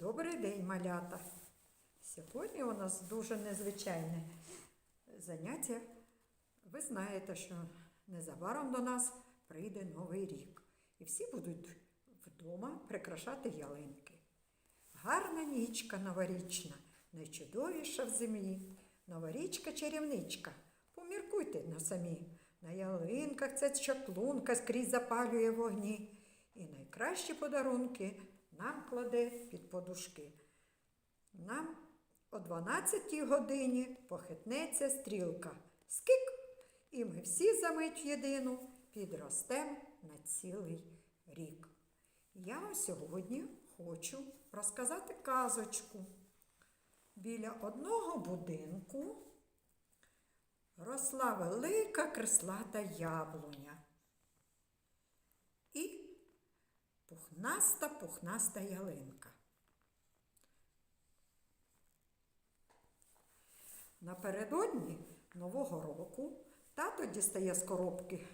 Добрий день, малята. Сьогодні у нас дуже незвичайне заняття. Ви знаєте, що незабаром до нас прийде Новий рік. І всі будуть вдома прикрашати ялинки. Гарна нічка новорічна, найчудовіша в землі. Новорічка чарівничка. Поміркуйте на самі. На ялинках ця чаклунка скрізь запалює вогні. І найкращі подарунки нам кладе під подушки. Нам о 12 годині похитнеться стрілка. Скик! І ми всі за мить єдину підростем на цілий рік. Я сьогодні хочу розказати казочку. Біля одного будинку росла велика креслата яблуня. І пухнаста пухнаста ялинка. Напередодні Нового року тато дістає з коробки,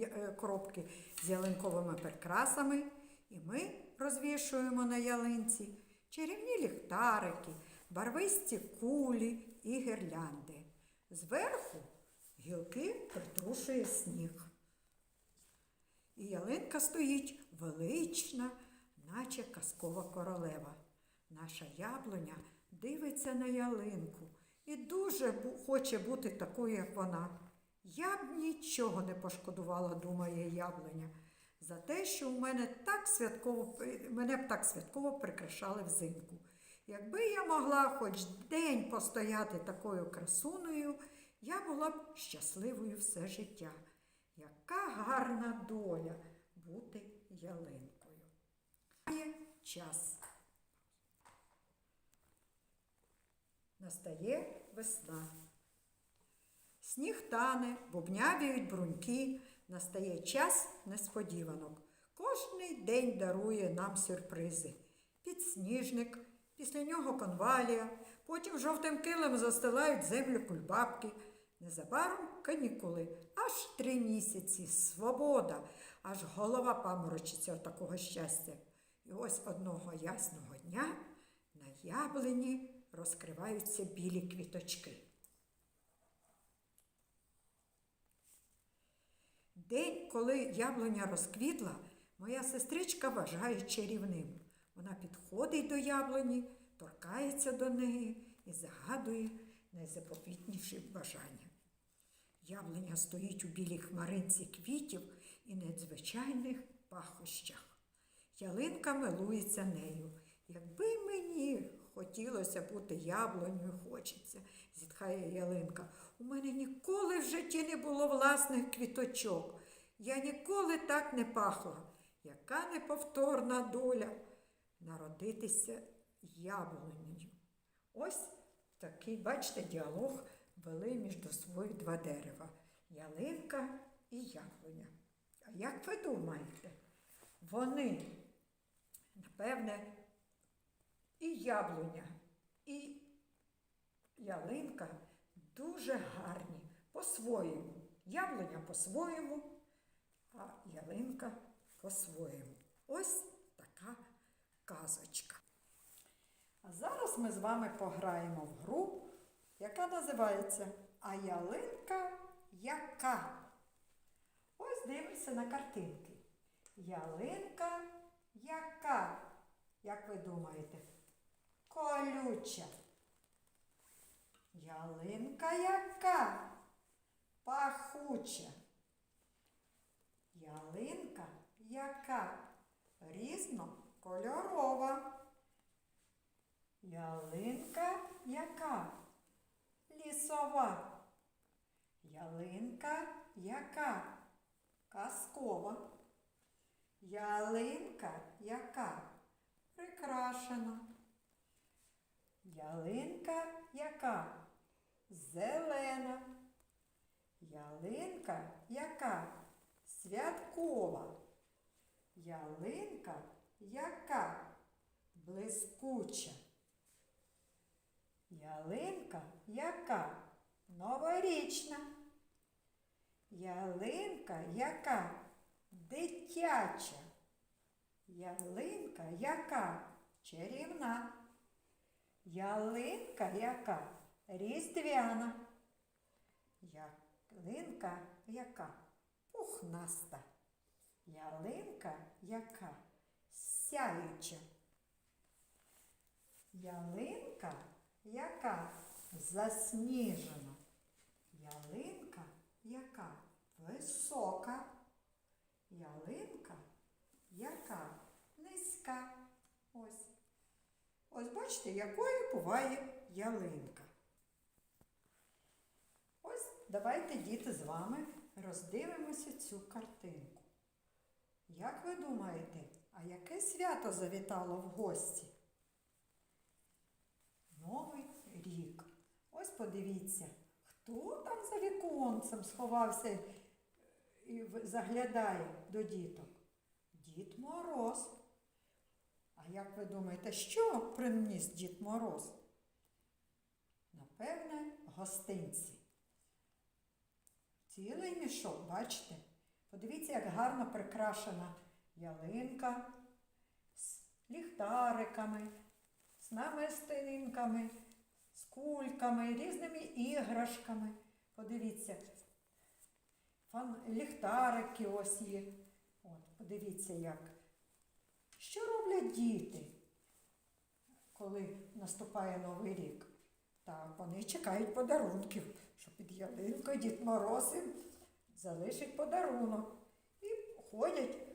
е, коробки з ялинковими прикрасами, і ми розвішуємо на ялинці чарівні ліхтарики, барвисті кулі і гірлянди. Зверху гілки притрушує сніг. І ялинка стоїть велична, наче казкова королева. Наша яблуня дивиться на ялинку і дуже хоче бути такою, як вона. Я б нічого не пошкодувала, думає яблуня, за те, що у мене так святково, мене б так святково прикрашали взимку. Якби я могла хоч день постояти такою красунею, я була б щасливою все життя. Яка гарна доля бути ялинкою. Є час. Настає весна. Сніг тане, бубнявіють бруньки, настає час несподіванок. Кожний день дарує нам сюрпризи. Підсніжник, після нього конвалія, потім жовтим килем застилають землю кульбабки. Незабаром канікули, аж три місяці, свобода, аж голова паморочиться від такого щастя. І ось одного ясного дня на яблині розкриваються білі квіточки. День, коли яблуня розквітла, моя сестричка вважає чарівним. Вона підходить до яблуні, торкається до неї і загадує найзаповітніші бажання. Яблуня стоїть у білій хмаринці квітів і надзвичайних пахощах. Ялинка милується нею. Якби мені хотілося бути яблунею, хочеться, зітхає ялинка. У мене ніколи в житті не було власних квіточок. Я ніколи так не пахла. Яка неповторна доля народитися яблунею. Ось такий, бачите, діалог вели між собою два дерева ялинка і яблуня. А як ви думаєте, вони, напевне, і яблуня, і ялинка дуже гарні по-своєму. Яблуня по-своєму, а ялинка по-своєму. Ось така казочка. А зараз ми з вами пограємо в гру, яка називається А ялинка яка? Ось дивимося на картинки. Ялинка яка? Як ви думаєте? Колюча. Ялинка яка? Пахуча. Ялинка яка? Різнокольорова. Ялинка яка? Лісова. Ялинка яка? Казкова. Ялинка яка? Прикрашена. Ялинка яка? Зелена. Ялинка яка? Святкова. Ялинка яка? Блискуча. Ялинка яка? Новорічна. Ялинка яка? Дитяча. Ялинка яка? чарівна. Ялинка яка? Різдвяна. Ялинка яка? Пухнаста. Ялинка яка? Сяюча. Ялинка яка? Засніжена. Ялинка яка? Висока. Ялинка яка? Низька. Ось. Ось бачите, якою буває ялинка. Ось давайте, діти, з вами роздивимося цю картинку. Як ви думаєте, а яке свято завітало в гості? Рік. Ось подивіться, хто там за віконцем сховався і заглядає до діток? Дід Мороз. А як ви думаєте, що приніс Дід Мороз? Напевне, гостинці. Цілий мішок, бачите? Подивіться, як гарно прикрашена ялинка з ліхтариками, з намистинками, з кульками, різними іграшками. Подивіться, фан... ліхтарики ось є. От, подивіться, як. Що роблять діти, коли наступає Новий рік? Так, вони чекають подарунків, що під ялинкою Дід Мороз їм залишить подарунок. І ходять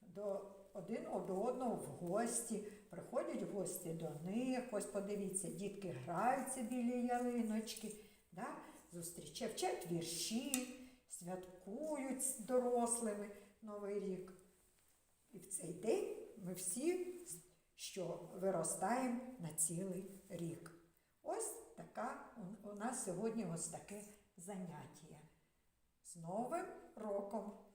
до один до одного в гості, приходять в гості до них. Ось подивіться, дітки граються біля ялиночки, да? зустрічають, вчать вірші, святкують з дорослими Новий рік. І в цей день ми всі що виростаємо на цілий рік. Ось така у- нас сьогодні ось таке заняття. З Новим роком!